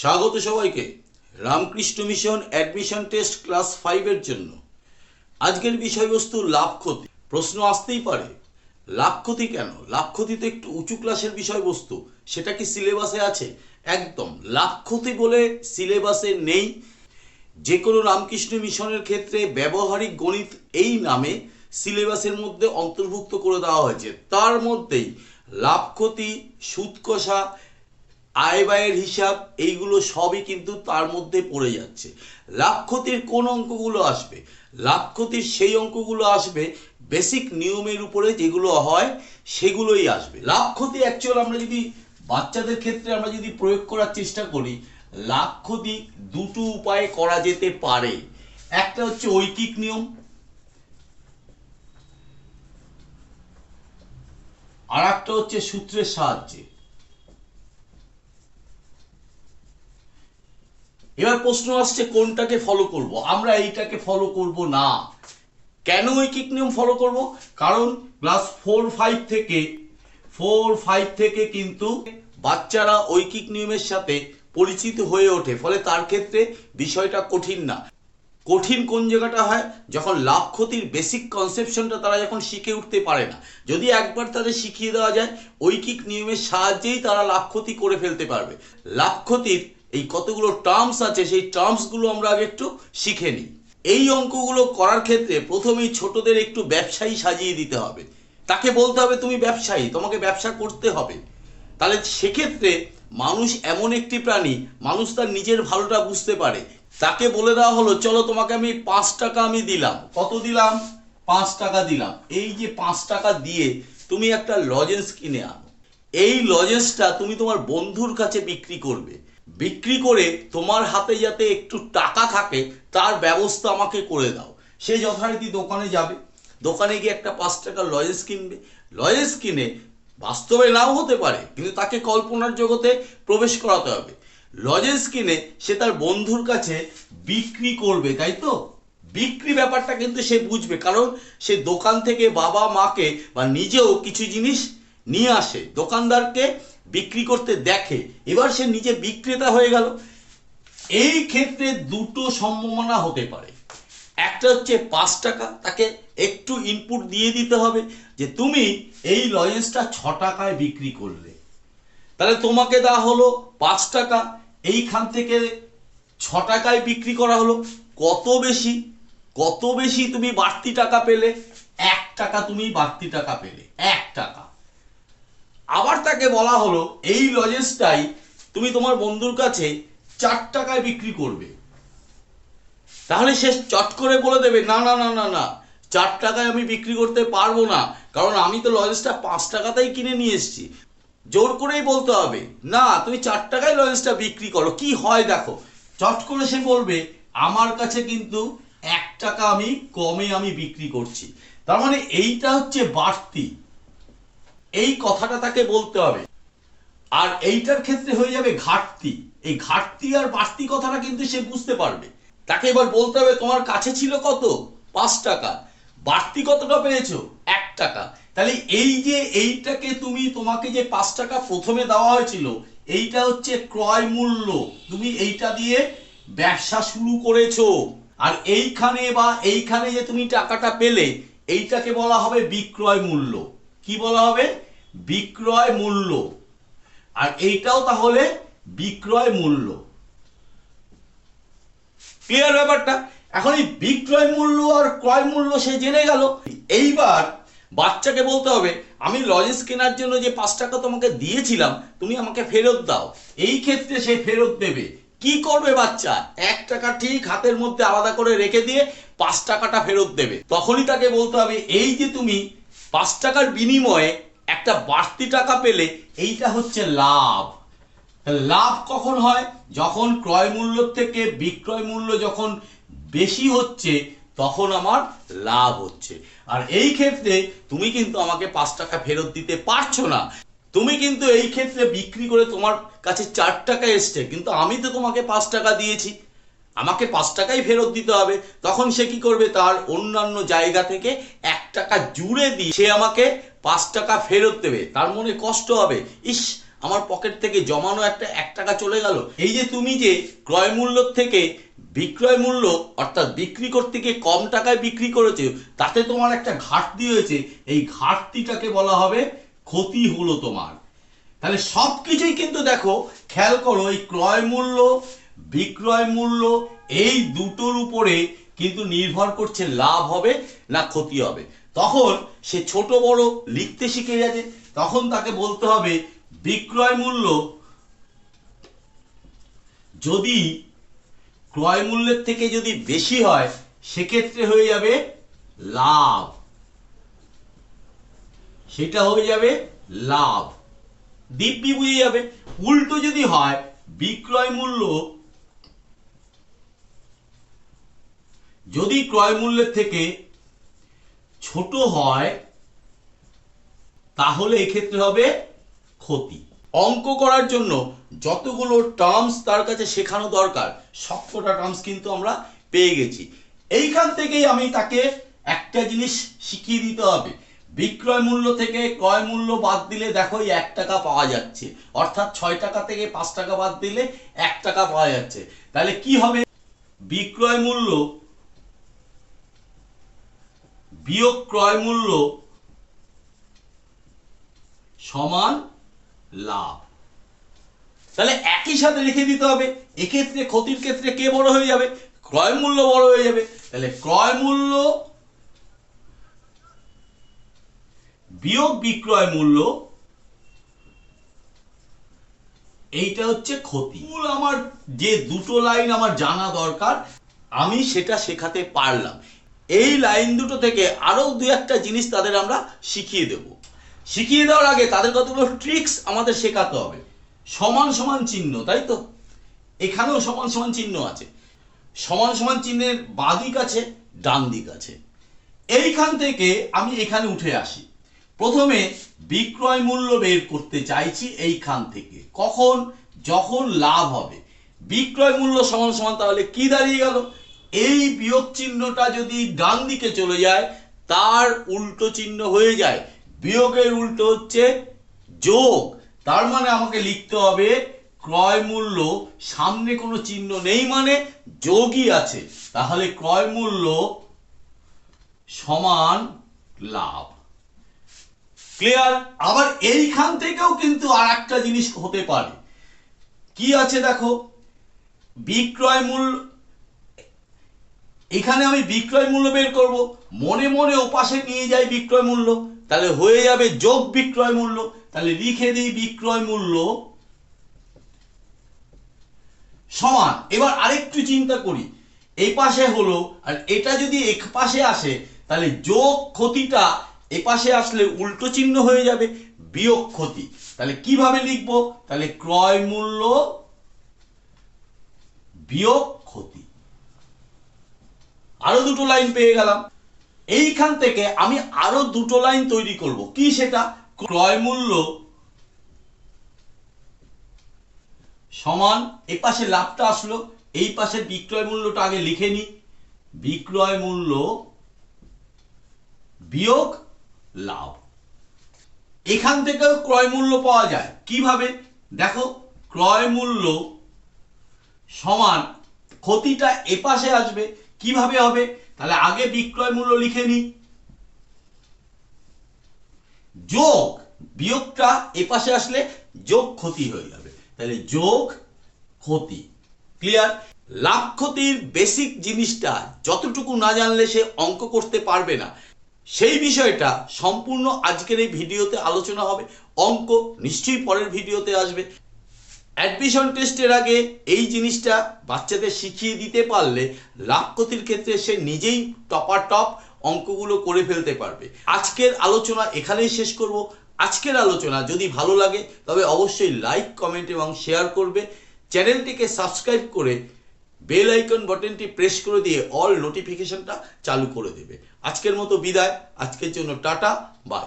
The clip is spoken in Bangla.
স্বাগত সবাইকে। Ramakrishna mission admission test class ফাইভের জন্য। আজকের বিষয়বস্তু লাভ ক্ষতি। প্রশ্ন আসতেই পারে, লাভ ক্ষতি কেন? লাভ ক্ষতি তো একটু উঁচু ক্লাসের বিষয়বস্তু, সেটা কি সিলেবাসে আছে? একদম, লাভ ক্ষতি বলে সিলেবাসে নেই। যে কোনো রামকৃষ্ণ মিশনের ক্ষেত্রে ব্যবহারিক গণিত এই নামে সিলেবাসের মধ্যে অন্তর্ভুক্ত করে দেওয়া হয়েছে। তার মধ্যেই লাভ ক্ষতি, সুদ কষা আয় ব্যয়ের হিসাব, এইগুলো সবই কিন্তু তার মধ্যে পড়ে যাচ্ছে। লাভ ক্ষতির কোন অঙ্কগুলো আসবে? লাভ ক্ষতির সেই অঙ্কগুলো আসবে বেসিক নিয়মের উপরে যেগুলো হয়, সেগুলোই আসবে। লাভ ক্ষতি অ্যাকচুয়াল আমরা যদি বাচ্চাদের ক্ষেত্রে আমরা যদি প্রয়োগ করার চেষ্টা করি লাভ ক্ষতি দুটো উপায়ে করা যেতে পারে। একটা হচ্ছে ঐকিক নিয়ম আর একটা হচ্ছে সূত্রের সাহায্যে। এবার প্রশ্ন আসছে, কোনটাকে ফলো করব? আমরা এইটাকে ফলো করব না। কেন ঐকিক নিয়ম ফলো করব? কারণ ক্লাস ফোর ফাইভ থেকে ফোর ফাইভ থেকে কিন্তু বাচ্চারা ঐকিক নিয়মের সাথে পরিচিত হয়ে ওঠে। ফলে তার ক্ষেত্রে বিষয়টা কঠিন না। কঠিন কোন জায়গাটা হয়? যখন লাভ ক্ষতির বেসিক কনসেপশনটা তারা যখন শিখে উঠতে পারে না। যদি একবার তাদের শিখিয়ে দেওয়া যায় ঐকিক নিয়মের সাহায্যেই তারা লাভ ক্ষতি করে ফেলতে পারবে। লাভ ক্ষতির এই কতগুলো টার্মস আছে, সেই টার্মসগুলো আমরা আগে একটু শিখে নিই। এই অঙ্কগুলো করার ক্ষেত্রে প্রথমেই ছোটদের একটু ব্যবসায়ী সাজিয়ে দিতে হবে। তাকে বলতে হবে, তুমি ব্যবসায়ী, তোমাকে ব্যবসা করতে হবে। তাহলে সেক্ষেত্রে মানুষ এমন একটি প্রাণী, মানুষ তার নিজের ভালোটা বুঝতে পারে। তাকে বলে দেওয়া হলো, চলো তোমাকে আমি পাঁচ টাকা আমি দিলাম। কত দিলাম? পাঁচ টাকা দিলাম। এই যে পাঁচ টাকা দিয়ে তুমি একটা লজেন্স কিনে আনো। এই লজেন্সটা তুমি তোমার বন্ধুর কাছে বিক্রি করবে। বিক্রি করে তোমার হাতে যাতে একটু টাকা থাকে, তার ব্যবস্থা আমাকে করে দাও। সে যথারীতি দোকানে যাবে। দোকানে গিয়ে একটা পাঁচ টাকার লজেন্স কিনবে। লজেন্স কিনে বাস্তবে নাও হতে পারে, কিন্তু তাকে কল্পনার জগতে প্রবেশ করাতে হবে। লজেন্স কিনে সে তার বন্ধুর কাছে বিক্রি করবে, তাই তো? বিক্রি ব্যাপারটা কিন্তু সে বুঝবে, কারণ সে দোকান থেকে বাবা মাকে বা নিজেও কিছু জিনিস নিয়ে আসে। দোকানদারকে বিক্রি করতে দেখে, এবার সে নিজে বিক্রেতা হয়ে গেল। এই ক্ষেত্রে দুটো সম্ভাবনা হতে পারে। একটা হচ্ছে পাঁচ টাকা, তাকে একটু ইনপুট দিয়ে দিতে হবে যে তুমি এই লজেন্সটা ছ টাকায় বিক্রি করলে। তাহলে তোমাকে দেওয়া হলো পাঁচ টাকা, এইখান থেকে ছ টাকায় বিক্রি করা হলো। কত বেশি? কত বেশি তুমি বাড়তি টাকা পেলে? এক টাকা তুমি বাড়তি টাকা পেলে। এক টাকা। আবার তাকে বলা হলো, এই লজেন্সটাই তুমি তোমার বন্ধুর কাছে চার টাকায় বিক্রি করবে। তাহলে সে চট করে বলে দেবে, না না না না না, চার টাকায় আমি বিক্রি করতে পারব না, কারণ আমি তো লজেন্সটা পাঁচ টাকাতেই কিনে নিয়ে এসেছি। জোর করেই বলতে হবে, না, তুমি চার টাকায় লজেন্সটা বিক্রি করো, কি হয় দেখো। চট করে সে বলবে, আমার কাছে কিন্তু এক টাকা আমি কমে আমি বিক্রি করছি। তার মানে এইটা হচ্ছে বাড়তি। এই কথাটা তাকে বলতে হবে। আর এইটার ক্ষেত্রে হয়ে যাবে ঘাটতি। এই ঘাটতি আর বাড়তি কথাটা কিন্তু সে বুঝতে পারবে। তাকে এবার বলতে হবে, তোমার কাছে ছিল কত? পাঁচ টাকা। বাড়তি কতটা পেয়েছ? এক টাকা। তাহলে এই যে এইটাকে তুমি, তোমাকে যে পাঁচ টাকা প্রথমে দেওয়া হয়েছিল, এইটা হচ্ছে ক্রয় মূল্য। তুমি এইটা দিয়ে ব্যবসা শুরু করেছ। আর এইখানে বা এইখানে যে তুমি টাকাটা পেলে, এইটাকে বলা হবে বিক্রয় মূল্য। কি বলা হবে? বিক্রয় মূল্য। আর এইটাও তাহলে বিক্রয় মূল্য। ক্লিয়ার ব্যাপারটা? এখন এই বিক্রয় মূল্য আর ক্রয় মূল্য সে জেনে গেল। এইবার বাচ্চাকে বলতে হবে, আমি লজেন্স কেনার জন্য যে পাঁচ টাকা তোমাকে দিয়েছিলাম, তুমি আমাকে ফেরত দাও। এই ক্ষেত্রে সে ফেরত দেবে। কি করবে বাচ্চা? এক টাকা ঠিক হাতের মধ্যে আলাদা করে রেখে দিয়ে পাঁচ টাকাটা ফেরত দেবে। তখনই তাকে বলতে হবে, এই যে তুমি পাঁচ টাকার বিনিময়ে একটা বাড়তি টাকা পেলে এইটা হচ্ছে লাভ। লাভ কখন হয়? যখন ক্রয় মূল্য থেকে বিক্রয় মূল্য যখন বেশি হচ্ছে, তখন আমার লাভ হচ্ছে। আর এই ক্ষেত্রে তুমি কিন্তু আমাকে পাঁচ টাকা ফেরত দিতে পারছ না। তুমি কিন্তু এই ক্ষেত্রে বিক্রি করে তোমার কাছে চার টাকা এসছে, কিন্তু আমি তো তোমাকে পাঁচ টাকা দিয়েছি। আমাকে পাঁচ টাকাই ফেরত দিতে হবে। তখন সে কি করবে? তার অন্যান্য জায়গা থেকে এক টাকা জুড়ে দিয়ে সে আমাকে পাঁচ টাকা ফেরত দেবে। তার মনে কষ্ট হবে। ইস, আমার পকেট থেকে জমানো একটা এক টাকা চলে গেল। এই যে তুমি যে ক্রয় মূল্য থেকে বিক্রয় মূল্য, অর্থাৎ বিক্রি করতে গিয়ে কম টাকায় বিক্রি করেছে, তাতে তোমার একটা ঘাটতি হয়েছে। এই ঘাটতিটাকে বলা হবে ক্ষতি হলো তোমার। তাহলে সব কিছুই কিন্তু দেখো, খেয়াল করো, এই ক্রয় মূল্য বিক্রয় মূল্য এই দুটোর উপরে কিন্তু নির্ভর করছে লাভ হবে না ক্ষতি হবে। তখন সে ছোট বড় লিখতে শিখে গেছে। তখন তাকে বলতে হবে, বিক্রয় মূল্য যদি ক্রয় মূল্যের থেকে যদি বেশি হয়, সেক্ষেত্রে হয়ে যাবে লাভ। সেটা হয়ে যাবে লাভ। দিব্যি বুঝে যাবে। উল্টো যদি হয়, বিক্রয় মূল্য যদি ক্রয় মূল্যের থেকে ছোট হয়, তাহলে এক্ষেত্রে হবে ক্ষতি। অঙ্ক করার জন্য যতগুলো টার্মস তার কাছে শেখানো দরকার, সবকটা টার্মস কিন্তু আমরা পেয়ে গেছি। এইখান থেকেই আমি তাকে একটা জিনিস শিখিয়ে দিতে হবে। বিক্রয় মূল্য থেকে ক্রয় মূল্য বাদ দিলে দেখো এক টাকা পাওয়া যাচ্ছে। অর্থাৎ ছয় টাকা থেকে পাঁচ টাকা বাদ দিলে এক টাকা পাওয়া যাচ্ছে। তাহলে কি হবে? বিক্রয় মূল্য বিয়োগ ক্রয় মূল্য সমান লাভ। তাহলে একই সাথে লিখে দিতে হবে, এক্ষেত্রে ক্ষতির ক্ষেত্রে কে বড় হয়ে যাবে? ক্রয় মূল্য বড় হয়ে যাবে। তাহলে ক্রয় মূল্য বিয়োগ বিক্রয় মূল্য, এইটা হচ্ছে ক্ষতি। মূল আমার যে দুটো লাইন আমার জানা দরকার, আমি সেটা শেখাতে পারলাম। এই লাইন দুটো থেকে আরও দু একটা জিনিস তাদের আমরা শিখিয়ে দেব। শিখিয়ে দেওয়ার আগে তাদের কতগুলো ট্রিক্স আমাদের শেখাতে হবে। সমান সমান চিহ্ন, তাই তো? এখানেও সমান সমান চিহ্ন আছে। সমান সমান চিহ্নের বাঁ দিক আছে, ডান দিক আছে। এইখান থেকে আমি এখানে উঠে আসি। প্রথমে বিক্রয় মূল্য বের করতে চাইছি এইখান থেকে। কখন? যখন লাভ হবে। বিক্রয় মূল্য সমান সমান, তাহলে কি দাঁড়িয়ে গেল? এই বিয়োগ চিহ্নটা যদি ডান দিকে চলে যায়, তার উল্টো চিহ্ন হয়ে যায়। বিয়োগের উল্টো হচ্ছে যোগ। তার মানে আমাকে লিখতে হবে, ক্রয় মূল্য সামনে কোনো চিহ্ন নেই মানে যোগই আছে। তাহলে ক্রয় মূল্য সমান লাভ। ক্লিয়ার? আবার এইখান থেকেও কিন্তু আর একটা জিনিস হতে পারে। কি আছে দেখো? বিক্রয় মূল্য এখানে আমি বিক্রয় মূল্য বের করব। মনে মনে ওপাশে নিয়ে যাই বিক্রয় মূল্য, তাহলে হয়ে যাবে যোগ বিক্রয় মূল্য। তাহলে লিখে দিই বিক্রয় মূল্য সমান। এবার আরেকটু চিন্তা করি। এই পাশে হলো, আর এটা যদি এক পাশে আসে, তাহলে যোগ ক্ষতিটা এ পাশে আসলে উল্টো চিহ্ন হয়ে যাবে, বিয়োগ ক্ষতি। তাহলে কীভাবে লিখব? তাহলে ক্রয় মূল্য বিয়োগ ক্ষতি। আরও দুটো লাইন পেয়ে গেলাম। এইখান থেকে আমি আরও দুটো লাইন তৈরি করব। কি সেটা? ক্রয় মূল্য সমান এ পাশে লাভটা আসলো, এই পাশে বিক্রয় মূল্যটা আগে লিখে নি। বিক্রয় মূল্য বিয়োগ লাভ। এখান থেকেও ক্রয় মূল্য পাওয়া যায়। কীভাবে? দেখো, ক্রয় মূল্য সমান ক্ষতিটা এপাশে আসবে কীভাবে হবে? তাহলে আগে বিক্রয় মূল্য লিখে নি। যোগ, বিয়োগটা এপাশে আসলে যোগ ক্ষতি হয়ে যাবে। তাহলে যোগ ক্ষতি। ক্লিয়ার লাভ ক্ষতির বেসিক জিনিসটা যতটুকু না জানলে সে অঙ্ক করতে পারবে না। সেই বিষয়টা সম্পূর্ণ আজকের এই ভিডিওতে আলোচনা হবে। অঙ্ক নিশ্চয়ই পরের ভিডিওতে আসবে। অ্যাডমিশন টেস্টের আগে এই জিনিসটা বাচ্চাদের শিখিয়ে দিতে পারলে লাভ ক্ষতির ক্ষেত্রে সে নিজেই টপার টপ অঙ্কগুলো করে ফেলতে পারবে। আজকের আলোচনা এখানেই শেষ করব। আজকের আলোচনা যদি ভালো লাগে, তবে অবশ্যই লাইক কমেন্ট এবং শেয়ার করবে। চ্যানেলটিকে সাবস্ক্রাইব করে বেল আইকন বাটনটি প্রেস করে দিয়ে অল নোটিফিকেশনটা চালু করে দেবে। আজকের মতো বিদায়। আজকের জন্য টাটা বাই